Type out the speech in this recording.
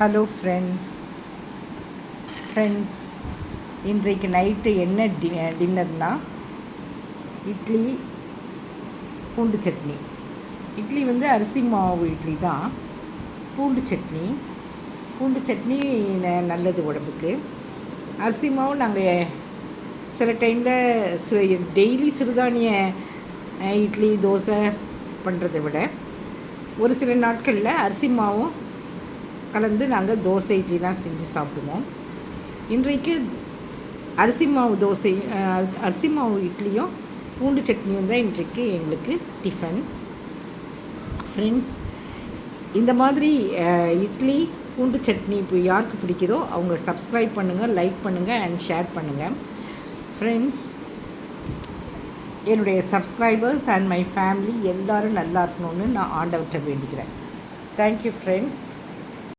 Hello friends friends இன்றைக்கு night என்ன டி டின்னர்னா eh, இட்லி பூண்டு சட்னி. இட்லி வந்து அரிசி மாவு இட்லி தான். பூண்டு சட்னி. பூண்டு சட்னி நல்லது உடம்புக்கு. அரிசி மாவு நாங்கள் சில டைமில் டெய்லி சிறுதானிய eh, இட்லி தோசை பண்ணுறதை விட ஒரு சில நாட்களில் அரிசி மாவும் கலந்து நாங்கள் தோசை இட்லிலாம் செஞ்சு சாப்பிடுவோம். இன்றைக்கு அரிசி மாவு தோசை அரிசி மாவு இட்லியும் பூண்டு சட்னியும் தான் இன்றைக்கு எங்களுக்கு டிஃபன் ஃப்ரெண்ட்ஸ் இந்த மாதிரி இட்லி பூண்டு சட்னி இப்போ யாருக்கு பிடிக்குதோ அவங்க சப்ஸ்கிரைப் பண்ணுங்கள் லைக் பண்ணுங்கள் அண்ட் ஷேர் பண்ணுங்கள் ஃப்ரெண்ட்ஸ் என்னுடைய சப்ஸ்கிரைபர்ஸ் அண்ட் மை ஃபேமிலி எல்லாரும் நல்லா இருக்கணும்னு நான் ஆண்டவர்கிட்ட வேண்டிக்கிறேன். Thank you friends